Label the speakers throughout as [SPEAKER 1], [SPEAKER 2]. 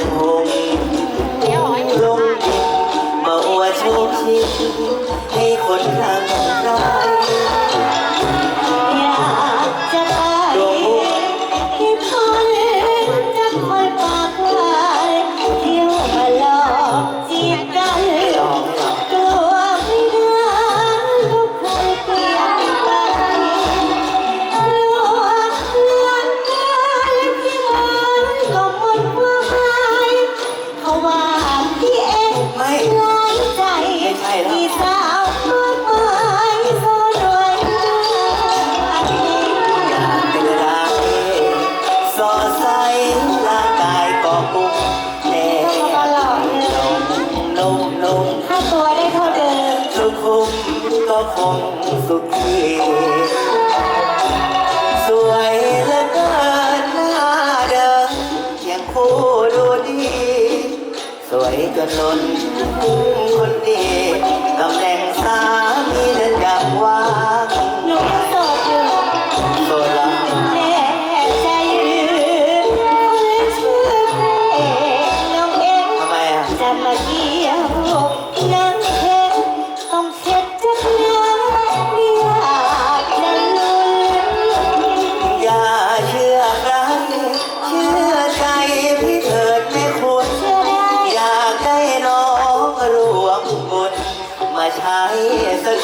[SPEAKER 1] นหงลงวดมให้คน
[SPEAKER 2] ข้าง
[SPEAKER 1] คงสุขีสวยและเกินหน้าเดิมเพียงคู่ดูดี สวยจนล้นคุ้มคนดีตำแหน่งสามี
[SPEAKER 2] เดินอยาก
[SPEAKER 1] ว่า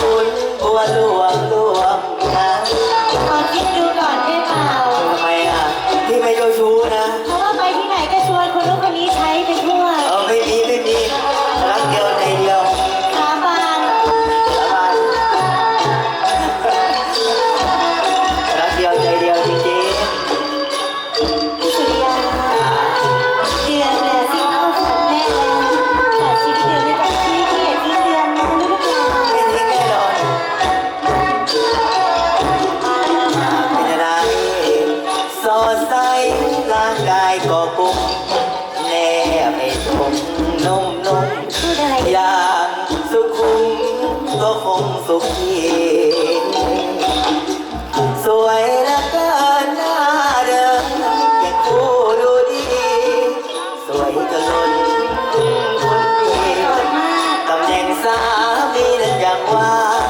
[SPEAKER 1] กุลบัวหลวง
[SPEAKER 2] ไอ้
[SPEAKER 1] ผมนม
[SPEAKER 2] นมพูดออ
[SPEAKER 1] ย่างสุขุมก็คงสุขีสวยและเกินหน้าเดิมแค่คู่ดูดี สวยจนล้นคนดีตำแหน่งสามีนั้น
[SPEAKER 2] อย่างว่า
[SPEAKER 1] ง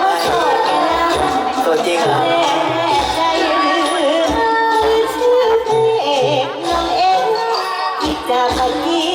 [SPEAKER 1] ไม่สวยจริ
[SPEAKER 2] งเหะ